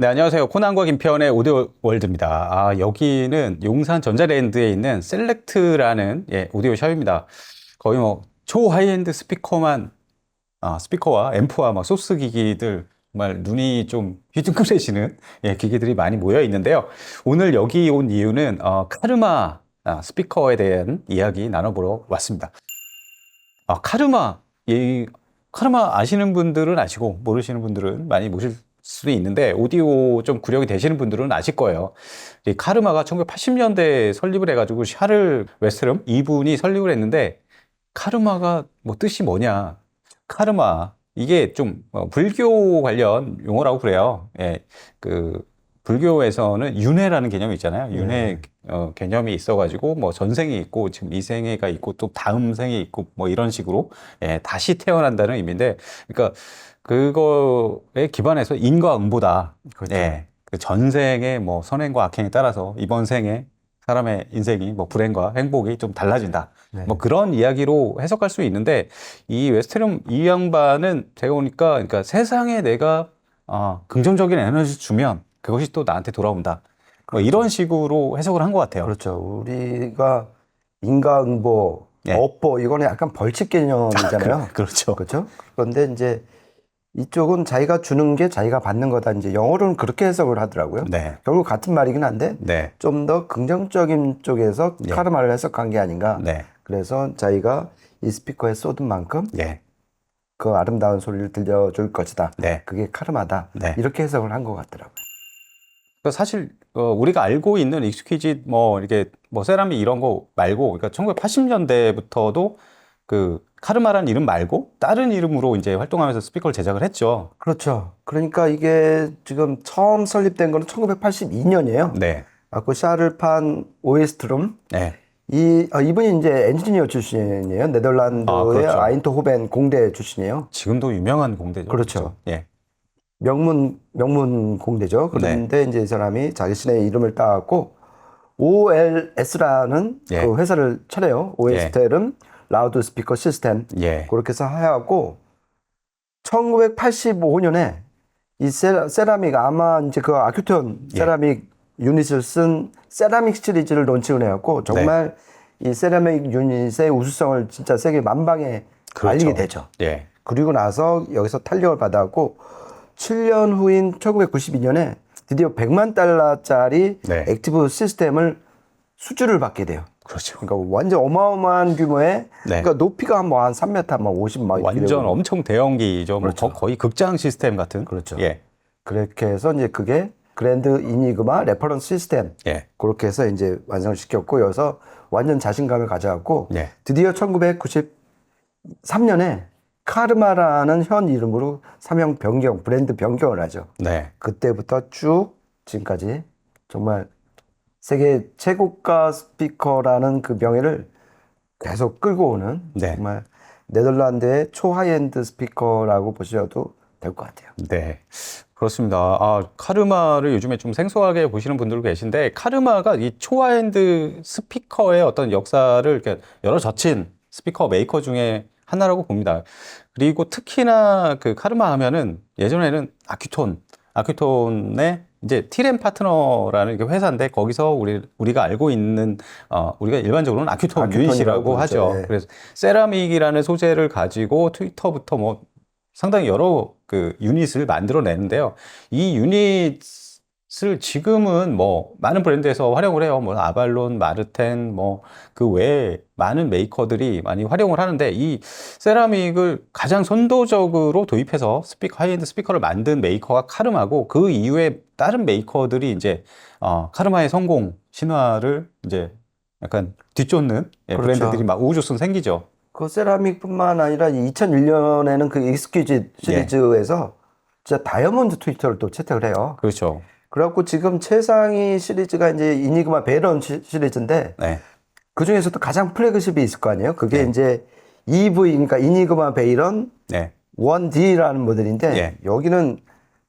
네, 안녕하세요. 코난과 김편의 오디오 월드입니다. 아, 여기는 용산 전자랜드에 있는 셀렉트라는 예, 오디오 샵입니다. 거의 뭐 초하이엔드 스피커만 아, 스피커와 앰프와 막 소스 기기들 정말 눈이 좀 휘둥그레지는 예, 기기들이 많이 모여 있는데요. 오늘 여기 온 이유는 어, 카르마 아, 스피커에 대한 이야기 나눠보러 왔습니다. 아, 카르마, 이 카르마 아시는 분들은 아시고 모르시는 분들은 많이 모실 수도 있는데 오디오 좀 구력이 되시는 분들은 아실 거예요. 이 카르마가 1980년대에 설립을 해가지고 샤를 웨스트럼 이분이 설립을 했는데 카르마가 뭐 뜻이 뭐냐? 카르마 이게 좀 어, 불교 관련 용어라고 그래요. 예, 그 불교에서는 윤회라는 개념이 있잖아요. 윤회 어, 개념이 있어가지고 뭐 전생이 있고 지금 이 생애가 있고 또 다음 생이 있고 뭐 이런 식으로 예, 다시 태어난다는 의미인데, 그러니까 그거에 기반해서 인과 응보다. 예, 그 전생의 뭐 선행과 악행에 따라서 이번 생에 사람의 인생이 뭐 불행과 행복이 좀 달라진다. 네. 뭐 그런 이야기로 해석할 수 있는데 이 웨스트룸 이 양반은 제가 보니까 그러니까 세상에 내가 어, 긍정적인 에너지 주면 그것이 또 나한테 돌아온다. 뭐 이런 식으로 해석을 한 것 같아요. 그렇죠. 우리가 인과응보, 예. 업보 이거는 약간 벌칙 개념이잖아요. 그렇죠. 그렇죠? 그런데 이제 이쪽은 자기가 주는 게 자기가 받는 거다. 이제 영어로는 그렇게 해석을 하더라고요. 네. 결국 같은 말이긴 한데 네. 좀더 긍정적인 쪽에서 예. 카르마를 해석한 게 아닌가. 네. 그래서 자기가 이 스피커에 쏟은 만큼 예. 그 아름다운 소리를 들려줄 것이다. 네. 그게 카르마다. 네. 이렇게 해석을 한 것 같더라고요. 그 사실 어, 우리가 알고 있는 익스퀴짓 뭐 이렇게 뭐 세라믹 이런 거 말고 그러니까 1980년대부터도 그 카르마라는 이름 말고 다른 이름으로 이제 활동하면서 스피커를 제작을 했죠. 그렇죠. 그러니까 이게 지금 처음 설립된 거는 1982년이에요. 네. 아그 샤를판 오에스트룸 네. 이 아, 이분이 이제 엔지니어 출신이에요. 네덜란드의 아, 그렇죠. 아인토호벤 공대 출신이에요. 지금도 유명한 공대죠. 그렇죠. 예. 명문 명문 공대죠. 그런데 이제 이 사람이 자신의 이름을 따갖고 OLS라는 예. 그 회사를 차려요. 오에스텔은 라우드 스피커 시스템 예. 그렇게 해서 하고 1985년에 이 세라, 세라믹 아마 이제 그 아큐톤 예. 세라믹 유닛을 쓴 세라믹 시리즈를 론칭을 해갖고 정말 네. 이 세라믹 유닛의 우수성을 진짜 세계 만방에 그렇죠. 알리게 되죠. 예. 그리고 나서 여기서 탄력을 받아갖고 7년 후인 1992년에 드디어 100만 달러짜리 네. 액티브 시스템을 수주를 받게 돼요. 그렇죠. 그러니까 완전 어마어마한 규모의 네. 그러니까 높이가 뭐한 3m, 막 50, 막 완전 이래요. 엄청 대형기죠. 뭐 그렇죠. 거- 거의 극장 시스템 같은. 그렇죠. 예. 그렇게 해서 이제 그게 그랜드 이니그마 레퍼런스 시스템 예. 그렇게 해서 이제 완성을 시켰고 여기서 완전 자신감을 가져갖고 예. 드디어 1993년에 카르마라는 현 이름으로 사명 변경, 브랜드 변경을 하죠. 네. 그때부터 쭉 지금까지 정말 세계 최고가 스피커라는 그 명예를 계속 끌고 오는 네. 정말 네덜란드의 초하이엔드 스피커라고 보셔도 될 것 같아요. 네. 그렇습니다. 아, 카르마를 요즘에 좀 생소하게 보시는 분들도 계신데, 카르마가 이 초하엔드 스피커의 어떤 역사를 이렇게 열어 젖힌 스피커 메이커 중에 하나라고 봅니다. 그리고 특히나 그 카르마 하면은 예전에는 아큐톤, 아큐톤의 이제 티렌 파트너라는 이게 회사인데 거기서 우리 우리가 알고 있는 어 우리가 일반적으로는 아큐톤 유닛이라고 그러죠. 하죠. 네. 그래서 세라믹이라는 소재를 가지고 트위터부터 뭐 상당히 여러 그 유닛을 만들어 내는데요. 이 유닛 을 지금은 뭐 많은 브랜드에서 활용을 해요. 뭐 아발론, 마르텐, 뭐 그 외에 많은 메이커들이 많이 활용을 하는데 이 세라믹을 가장 선도적으로 도입해서 스피커 하이엔드 스피커를 만든 메이커가 카르마고 그 이후에 다른 메이커들이 이제 어, 카르마의 성공 신화를 이제 약간 뒤쫓는 예, 그렇죠. 브랜드들이 막 우후죽순 생기죠. 그 세라믹뿐만 아니라 2001년에는 그 익스퀴짓 시리즈에서 진짜 다이아몬드 트위터를 또 채택을 해요. 그렇죠. 그래갖고 지금 최상위 시리즈가 이제 이니그마 베런 시, 시리즈인데 네. 그 중에서도 가장 플래그십이 있을 거 아니에요? 그게 이제 EV, 그러니까 이니그마 베이런 네. 1D라는 모델인데 예. 여기는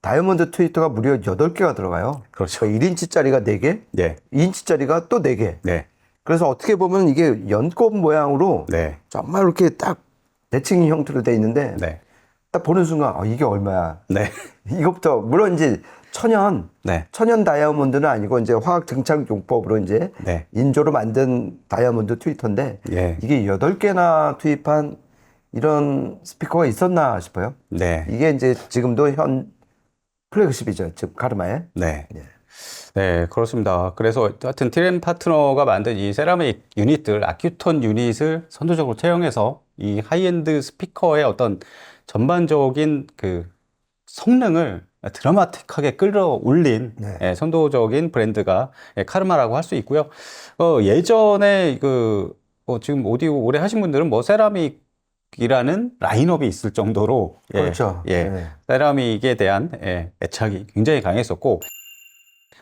다이아몬드 트위터가 무려 8개가 들어가요. 그렇죠. 그러니까 1인치짜리가 4개, 네. 2인치짜리가 또 4개. 네. 그래서 어떻게 보면 이게 연꽃 모양으로 네. 정말 이렇게 딱 대칭 형태로 돼 있는데 네. 딱 보는 순간 어, 이게 얼마야? 네. 이것부터 물론 이제 천연 네. 천연 다이아몬드는 아니고 이제 화학 증착 용법으로 이제 네. 인조로 만든 다이아몬드 트위터인데 예. 이게 여덟 개나 투입한 이런 스피커가 있었나 싶어요. 네. 이게 이제 지금도 현 플래그십이죠. 지금 카르마의. 네. 예. 네, 그렇습니다. 그래서 하여튼 티렌 파트너가 만든 이 세라믹 유닛들, 아큐톤 유닛을 선도적으로 채용해서 이 하이엔드 스피커의 어떤 전반적인 그 성능을 드라마틱하게 끌어올린 네. 예, 선도적인 브랜드가 예, 카르마라고 할 수 있고요. 어, 예전에 그 어, 지금 오디오 오래 하신 분들은 뭐 세라믹 이라는 라인업이 있을 정도로 예, 그렇죠. 예, 네. 세라믹에 대한 예, 애착이 굉장히 강했었고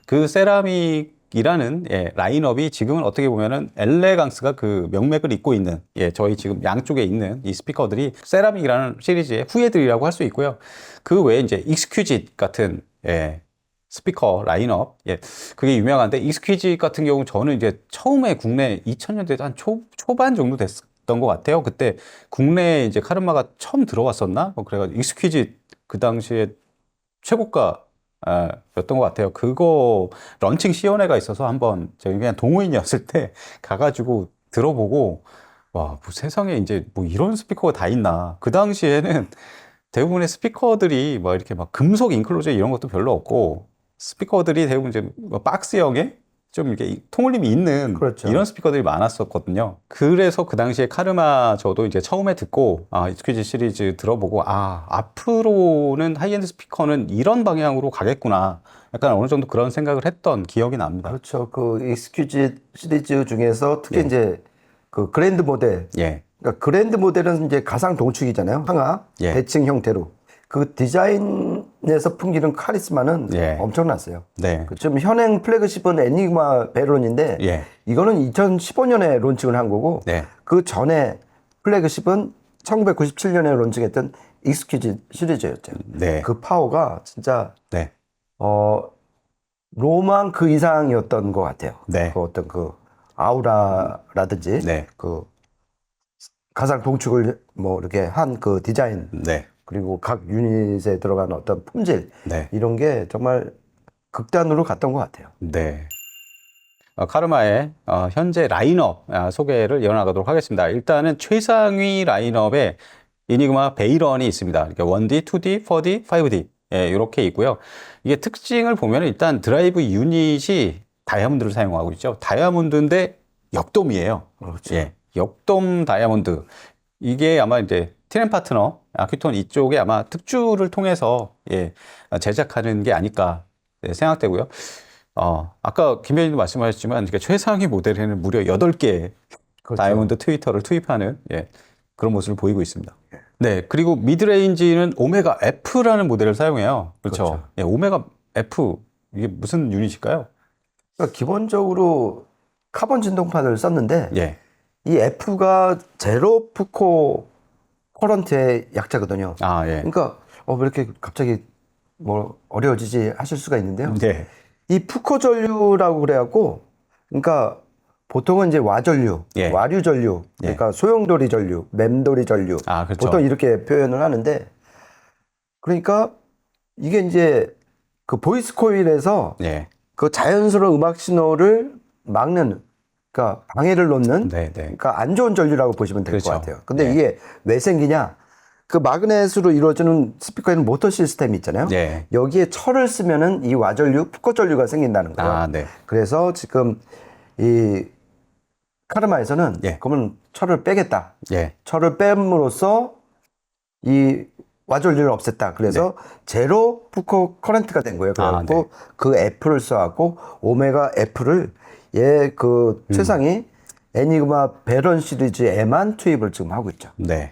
그 세라믹 이라는 예, 라인업이 지금은 어떻게 보면은 엘레강스가 그 명맥을 잇고 있는 예, 저희 지금 양쪽에 있는 이 스피커들이 세라믹이라는 시리즈의 후예들이라고 할 수 있고요. 그 외에 이제 익스큐짓 같은 예, 스피커 라인업 예, 그게 유명한데 익스큐짓 같은 경우 저는 이제 처음에 국내 2000년대 한 초, 초반 정도 됐던 것 같아요. 그때 국내에 이제 카르마가 처음 들어왔었나? 뭐 그래가지고 익스큐짓 그 당시에 최고가 아, 였던 것 같아요. 그거 런칭 시연회가 있어서 한번 저희 그냥 동호인이었을 때 가가지고 들어보고 와, 뭐 세상에 이제 뭐 이런 스피커가 다 있나. 그 당시에는 대부분의 스피커들이 뭐 이렇게 막 금속 인클로저 이런 것도 별로 없고 스피커들이 대부분 이제 뭐 박스형의 좀 이렇게 통울림이 있는 그렇죠. 이런 스피커들이 많았었거든요. 그래서 그 당시에 카르마 저도 이제 처음에 듣고 아, 익스퀴지 시리즈 들어보고 아, 앞으로는 하이엔드 스피커는 이런 방향으로 가겠구나. 약간 어느 정도 그런 생각을 했던 기억이 납니다. 그렇죠. 그 익스큐짓 시리즈 중에서 특히 예. 이제 그 그랜드 모델. 예. 그러니까 그랜드 모델은 이제 가상 동축이잖아요. 항아 예. 대칭 형태로. 그 디자인 에서 풍기는 카리스마는 예. 엄청났어요. 네. 그 지금 현행 플래그십은 애니그마 베론인데 예. 이거는 2015년에 론칭을 한 거고 네. 그 전에 플래그십은 1997년에 론칭했던 익스큐짓 시리즈였죠. 네. 그 파워가 진짜 네. 어 로망 그 이상이었던 것 같아요. 네. 그 어떤 그 아우라라든지 네. 그 가상 동축을 뭐 이렇게 한 그 디자인 네. 그리고 각 유닛에 들어간 어떤 품질 네. 이런 게 정말 극단으로 갔던 것 같아요. 네. 어, 카르마의 어, 현재 라인업 아, 소개를 이어나가도록 하겠습니다. 일단은 최상위 라인업에 이니그마 베이런이 있습니다. 그러니까 1D, 2D, 4D, 5D 예, 이렇게 있고요. 이게 특징을 보면 일단 드라이브 유닛이 다이아몬드를 사용하고 있죠. 다이아몬드인데 역돔이에요. 그렇죠. 예, 역돔 다이아몬드. 이게 아마 이제 티렌 파트너, 아큐톤 이쪽에 아마 특주를 통해서 예, 제작하는 게 아닐까 네, 생각되고요. 어, 아까 김현님도 말씀하셨지만 이게 최상위 모델에는 무려 8개의 그렇죠. 다이아몬드 트위터를 투입하는 예, 그런 모습을 보이고 있습니다. 네, 그리고 미드레인지는 오메가 F라는 모델을 사용해요. 그렇죠. 그렇죠. 예, 오메가 F 이게 무슨 유닛일까요? 그러니까 기본적으로 카본 진동판을 썼는데 예. 이 F가 제로 푸코 커런트의 약자거든요. 아, 예. 그러니까 어, 왜 이렇게 갑자기 뭐 어려워지지 하실 수가 있는데요. 네. 이 푸코 전류라고 그래갖고 그러니까 보통은 이제 와전류, 예. 와류 전류, 그러니까 소용돌이 전류, 맴돌이 전류 아, 그렇죠. 보통 이렇게 표현을 하는데 그러니까 이게 이제 그 보이스 코일에서 예. 그 자연스러운 음악 신호를 막는 그러니까 방해를 놓는 네, 네. 그러니까 안 좋은 전류라고 보시면 될것 그렇죠. 같아요. 근데 네. 이게 왜 생기냐? 그 마그넷으로 이루어지는 스피커에는 모터 시스템이 있잖아요. 네. 여기에 철을 쓰면은 이 와전류, 푸커 전류가 생긴다는 거예요. 아, 네. 그래서 지금 이 카르마에서는 예. 그러면 철을 빼겠다. 예. 철을 뺨으로써 이 와전류를 없앴다. 그래서 제로 푸커 커렌트가 된 거예요. 네. 아, 그래갖고 네. 그 F를 써갖고 오메가 F를 얘그 음. 최상위 애니그마 베런 시리즈에만 투입을 지금 하고 있죠. 네.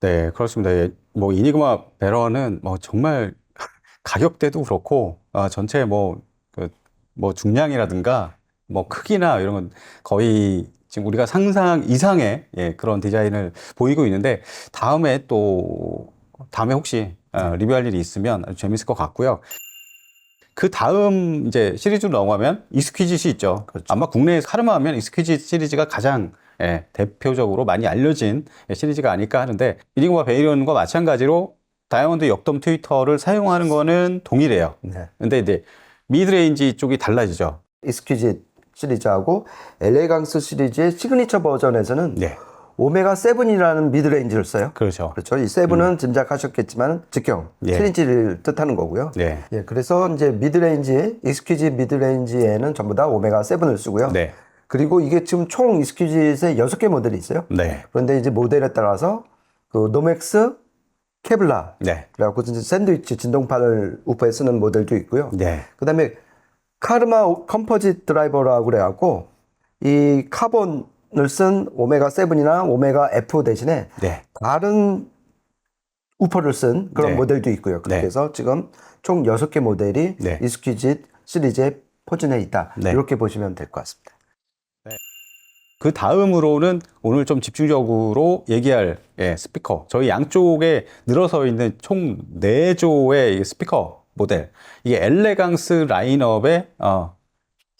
네, 그렇습니다. 예, 뭐 이니그마 베런은 뭐 정말 가격대도 그렇고 아, 전체 뭐, 그, 뭐 중량이라든가 뭐 크기나 이런 건 거의 지금 우리가 상상 이상의 예, 그런 디자인을 보이고 있는데 다음에 또 다음에 혹시 어, 리뷰할 일이 있으면 아주 재밌을 것 같고요. 그 다음 이제 시리즈로 넘어가면 익스퀴짓이 있죠. 그렇죠. 아마 국내에 카르마 하면 익스퀴짓 시리즈가 가장 예, 대표적으로 많이 알려진 시리즈가 아닐까 하는데 이니그마 베이런과 마찬가지로 다이아몬드 역돔 트위터를 사용하는 거는 동일해요. 네. 근데 이제 미드레인지 쪽이 달라지죠. 익스퀴짓 시리즈하고 엘레강스 시리즈의 시그니처 버전에서는 네. 오메가 7이라는 미드레인지를 써요. 그렇죠. 그렇죠. 이 7은 짐작하셨겠지만 직경, 예. 7인치를 뜻하는 거고요. 네. 예, 그래서 이제 미드레인지, 익스퀴짓 미드레인지에는 전부 다 오메가 7을 쓰고요. 네. 그리고 이게 지금 총 익스퀴짓에 6개 모델이 있어요. 네. 그런데 이제 모델에 따라서 그 노맥스, 케블라, 네. 이제 샌드위치 진동판을 우퍼에 쓰는 모델도 있고요. 네. 그다음에 카르마 컴포짓 드라이버라고 그래갖고 이 카본을 쓴 오메가 7이나 오메가 F 대신에 네. 다른 우퍼를 쓴 그런 네. 모델도 있고요. 그렇게 네. 해서 지금 총 6개 모델이 네. 이스퀴짓 시리즈에 포진해 있다. 네. 이렇게 보시면 될 것 같습니다. 그 다음으로는 오늘 좀 집중적으로 얘기할 예, 스피커. 저희 양쪽에 늘어서 있는 총 4조의 이 스피커 모델. 이게 엘레강스 라인업에 어,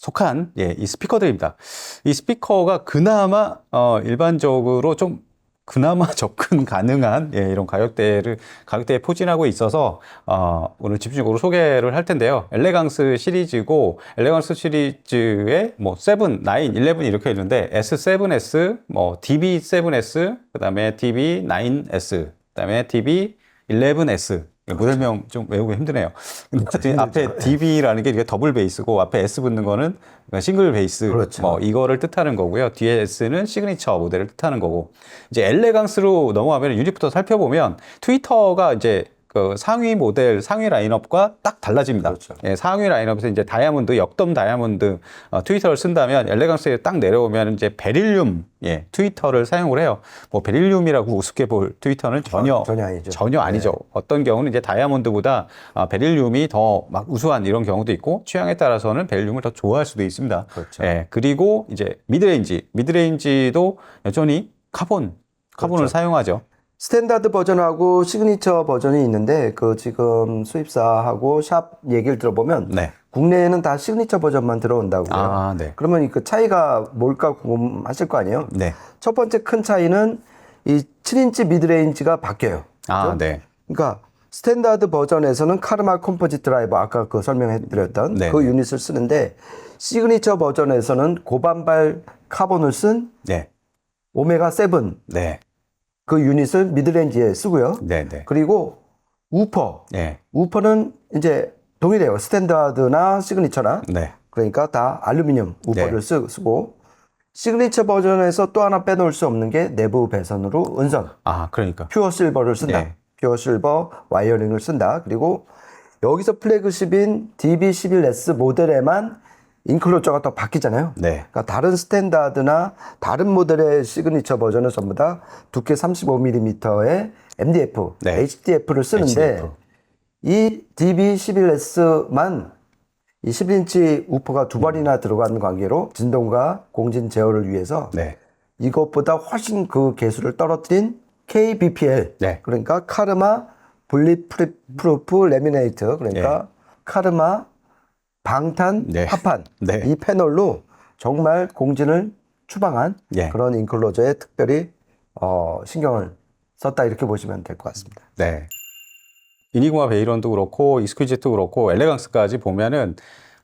속한 예, 이 스피커들입니다. 이 스피커가 그나마 어, 일반적으로 좀 그나마 접근 가능한 예, 이런 가격대를 가격대에 포진하고 있어서 어, 오늘 집중적으로 소개를 할 텐데요. 엘레강스 시리즈고 엘레강스 시리즈에 뭐 7, 9, 11 이렇게 있는데 S7S, 뭐 DB7S, 그다음에 DB9S, 그다음에 DB11S 모델명 좀 외우기 힘드네요. 근데 어쨌든 앞에 DB라는 게 이게 더블 베이스고 앞에 S 붙는 거는 그러니까 싱글 베이스 그렇죠. 뭐 이거를 뜻하는 거고요. 뒤에 S는 시그니처 모델을 뜻하는 거고 이제 엘레강스로 넘어가면 유닛부터 살펴보면 트위터가 이제 그 상위 모델, 상위 라인업과 딱 달라집니다. 그렇죠. 예, 상위 라인업에서 이제 다이아몬드, 역돔 다이아몬드 어, 트위터를 쓴다면 엘레강스에 딱 내려오면 이제 베릴륨 예, 트위터를 사용을 해요. 뭐 베릴륨이라고 우습게 볼 트위터는 전혀 전 혀 아니죠. 전혀 아니죠. 어떤 경우는 이제 다이아몬드보다 아, 베릴륨이 더 막 우수한 이런 경우도 있고 취향에 따라서는 베릴륨을 더 좋아할 수도 있습니다. 그렇죠. 예, 그리고 이제 미드레인지, 미드레인지도 여전히 카본, 카본을 그렇죠. 사용하죠. 스탠다드 버전하고 시그니처 버전이 있는데 그 지금 수입사하고 샵 얘기를 들어보면 네. 국내에는 다 시그니처 버전만 들어온다고요. 아, 네. 그러면 그 차이가 뭘까 궁금하실 거 아니에요? 네. 첫 번째 큰 차이는 이 7인치 미드레인지가 바뀌어요. 아, 네. 그러니까 스탠다드 버전에서는 카르마 컴포짓 드라이버 아까 그 설명해 드렸던 네, 그 네. 유닛을 쓰는데 시그니처 버전에서는 고반발 카본을 쓴 네. 오메가 7 네. 그 유닛을 미드레인지에 쓰고요. 네. 네. 그리고 우퍼. 네. 우퍼는 이제 동일해요. 스탠다드나 시그니처나. 네. 그러니까 다 알루미늄 우퍼를 네. 쓰, 쓰고 시그니처 버전에서 또 하나 빼놓을 수 없는 게 내부 배선으로 은선. 아, 그러니까. 퓨어 실버를 쓴다. 네. 퓨어 실버 와이어링을 쓴다. 그리고 여기서 플래그십인 DB11S 모델에만 인클로저가 더 바뀌잖아요. 네. 그러니까 다른 스탠다드나 다른 모델의 시그니처 버전은 전부 다 두께 35mm의 MDF, 네. HDF를 쓰는데 HDF. 이 DB11S만 이 11인치 우퍼가 두 발이나 들어가는 관계로 진동과 공진 제어를 위해서 네. 이것보다 훨씬 그 개수를 떨어뜨린 KBPL 네. 그러니까 카르마 분리 프리- 프루프 레미네이트 그러니까 카르마 방탄 네. 합판 네. 이 패널로 정말 공진을 추방한 예. 그런 인클로저에 특별히 어, 신경을 썼다 이렇게 보시면 될 것 같습니다. 네. 이니그마 베이런도 그렇고 이스퀴즈도 그렇고 엘레강스까지 보면은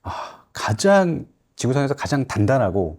아, 가장 지구상에서 가장 단단하고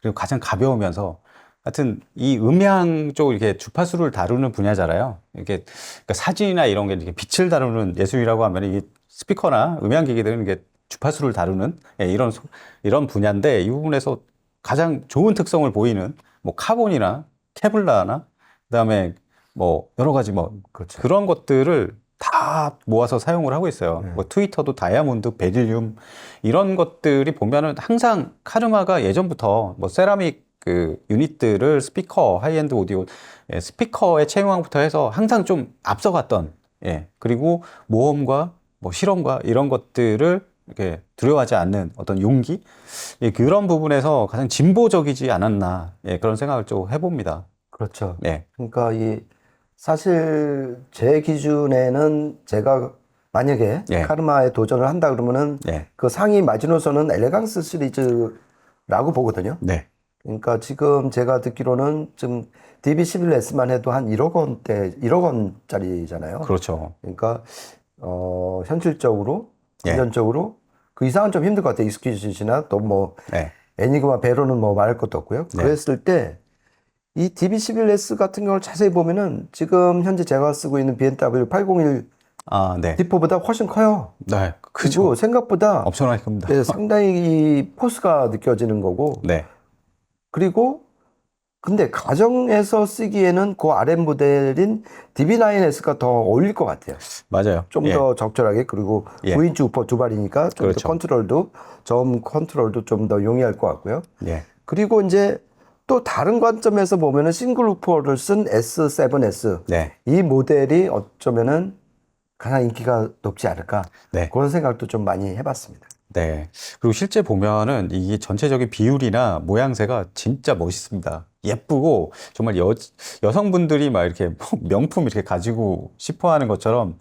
그리고 가장 가벼우면서 하여튼 이 음향 쪽 이렇게 주파수를 다루는 분야잖아요. 이렇게 그러니까 사진이나 이런 게 이렇게 빛을 다루는 예술이라고 하면 이게 스피커나 음향 기기들은 이게 주파수를 다루는 예, 이런 소- 이런 분야인데 이 부분에서 가장 좋은 특성을 보이는 뭐 카본이나 케블라나 그다음에 뭐 여러 가지 뭐 그렇죠. 그런 것들을 다 모아서 사용을 하고 있어요. 네. 뭐 트위터도 다이아몬드, 베릴륨 이런 것들이 보면은 항상 카르마가 예전부터 뭐 세라믹 그 유닛들을 스피커, 하이엔드 오디오 예, 스피커의 채용왕부터 해서 항상 좀 앞서갔던 예 그리고 모험과 뭐 실험과 이런 것들을 이렇게 두려워하지 않는 어떤 용기 예, 그런 부분에서 가장 진보적이지 않았나 예, 그런 생각을 좀 해봅니다. 그렇죠. 예, 그러니까 이 사실 제 기준에는 제가 만약에 예. 카르마에 도전을 한다 그러면은 예, 그 상위 마지노선은 엘레강스 시리즈라고 보거든요. 네, 그러니까 지금 제가 듣기로는 지금 DB11S만 해도 한 1억 원대, 1억 원짜리잖아요. 그렇죠. 그러니까 어, 현실적으로, 예. 금전적으로 그 이상은 좀 힘들 것 같아요. 익스퀴즈시나 또뭐 네. 애니그마 배로는 뭐 말할 것도 없고요. 네. 그랬을 때 이 DB11S 같은 경우를 자세히 보면은 지금 현재 제가 쓰고 있는 BMW 801 아, 네. D4보다 훨씬 커요. 네. 그죠. 생각보다 엄청나게 큽니다. 네, 상당히 이 포스가 느껴지는 거고 네. 그리고 근데 가정에서 쓰기에는 그 아래 모델인 DB9S가 더 어울릴 것 같아요. 맞아요. 좀 예. 더 적절하게 그리고 예. 9인치 우퍼 두 발이니까 좀 그렇죠. 더 컨트롤도 점 컨트롤도 좀 더 용이할 것 같고요. 예. 그리고 이제 또 다른 관점에서 보면은 싱글 우퍼를 쓴 S7S 네. 이 모델이 어쩌면은 가장 인기가 높지 않을까 네. 그런 생각도 좀 많이 해봤습니다. 네. 그리고 실제 보면은 이게 전체적인 비율이나 모양새가 진짜 멋있습니다. 예쁘고 정말 여, 여성분들이 막 이렇게 명품 이렇게 가지고 싶어 하는 것처럼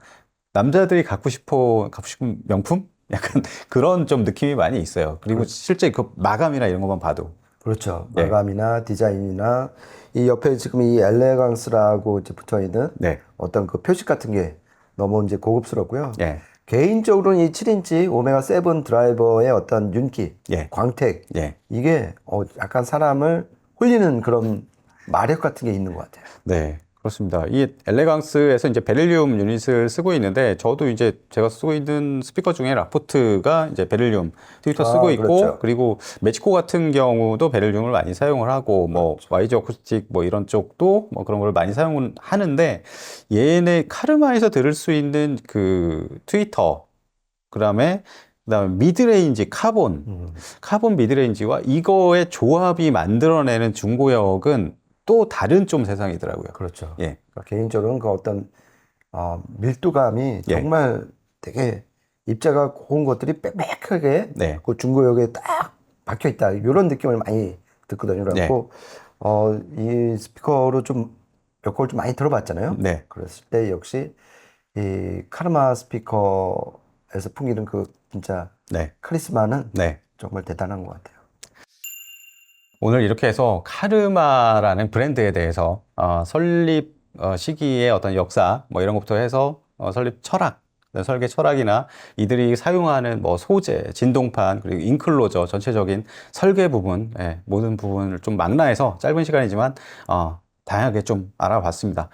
남자들이 갖고 싶어, 갖고 싶은 명품? 약간 그런 좀 느낌이 많이 있어요. 그리고 실제 그 마감이나 이런 것만 봐도. 그렇죠. 예. 마감이나 디자인이나 이 옆에 지금 이 엘레강스라고 이제 붙어 있는 네. 어떤 그 표식 같은 게 너무 이제 고급스럽고요. 예. 개인적으로는 이 7인치 오메가 7 드라이버의 어떤 윤기, 예. 광택 예. 이게 어 약간 사람을 홀리는 그런 마력 같은 게 있는 것 같아요. 네, 그렇습니다. 이 엘레강스에서 이제 베릴리움 유닛을 쓰고 있는데 저도 이제 제가 쓰고 있는 스피커 중에 라포트가 이제 베릴리움 트위터 아, 쓰고 있고 그렇죠. 그리고 매치코 같은 경우도 베릴리움을 많이 사용을 하고 뭐 그렇죠. YG 어쿠스틱 뭐 이런 쪽도 뭐 그런 걸 많이 사용을 하는데 얘네 카르마에서 들을 수 있는 그 트위터 그다음에 그다음에 미드레인지 카본 음. 카본 미드레인지와 이거의 조합이 만들어내는 중고역은 또 다른 좀 세상이더라고요. 그렇죠. 예. 그러니까 개인적으로는 그 어떤 어, 밀도감이 예. 정말 되게 입자가 고운 것들이 빽빽하게 네. 그 중고역에 딱 박혀 있다 이런 느낌을 많이 듣거든요. 네. 그래갖고 어, 이 스피커로 좀 몇 곡을 좀 많이 들어봤잖아요. 네. 그랬을 때 역시 이 카르마 스피커에서 풍기는 그 진짜 네. 카리스마는 네. 정말 대단한 것 같아요. 오늘 이렇게 해서 카르마라는 브랜드에 대해서 어, 설립 어, 시기의 어떤 역사 뭐 이런 것부터 해서 어, 설립 철학, 설계 철학이나 이들이 사용하는 뭐 소재, 진동판 그리고 인클로저 전체적인 설계 부분 예, 모든 부분을 좀 망라해서 짧은 시간이지만 어, 다양하게 좀 알아봤습니다.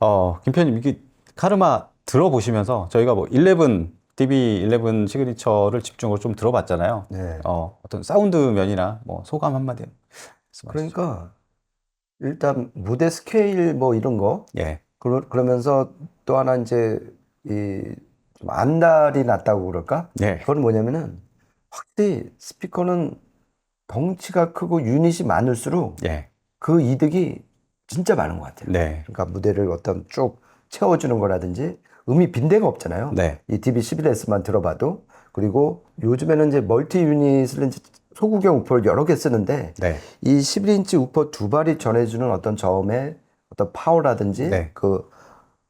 어, 김편님 이게 카르마 들어보시면서 저희가 뭐 11, DB11 시그니처를 집중으로 좀 들어봤잖아요. 네. 어, 어떤 사운드 면이나 뭐 소감 한마디 말씀하시죠. 그러니까 일단 무대 스케일 뭐 이런 거 예, 그러, 그러면서 또 하나 이제 이좀 안달이 났다고 그럴까? 네, 그건 뭐냐면은 확실히 스피커는 덩치가 크고 유닛이 많을수록 예, 그 이득이 진짜 많은 것 같아요. 네, 그러니까 무대를 어떤 쭉 채워주는 거라든지 음이 빈대가 없잖아요. 네, 이 DB11S만 들어봐도 그리고 요즘에는 이제 멀티 유닛을 이제 소구경 우퍼를 여러 개 쓰는데 네, 이 11인치 우퍼 두 발이 전해주는 어떤 저음의 어떤 파워라든지 네. 음. 그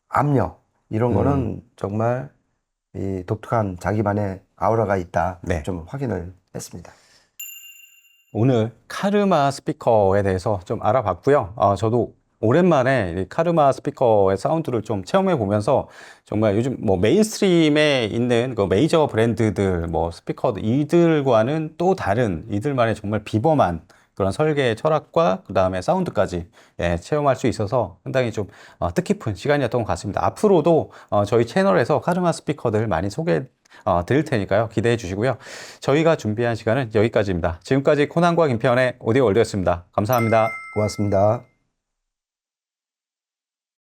압력 이런 거는 정말 이 독특한 자기만의 아우라가 있다. 네. 좀 확인을 했습니다. 오늘 카르마 스피커에 대해서 좀 알아봤고요. 아, 저도 오랜만에 이 카르마 스피커의 사운드를 좀 체험해 보면서 정말 요즘 뭐 메인스트림에 있는 그 메이저 브랜드들 뭐 스피커 이들과는 또 다른 이들만의 정말 비범한 그런 설계 철학과 그 다음에 사운드까지 예, 체험할 수 있어서 상당히 좀 어, 뜻깊은 시간이었던 것 같습니다. 앞으로도 어, 저희 채널에서 카르마 스피커들 많이 소개 어, 드릴 테니까요. 기대해 주시고요. 저희가 준비한 시간은 여기까지입니다. 지금까지 코난과 김태현의 오디오 월드였습니다. 감사합니다. 고맙습니다.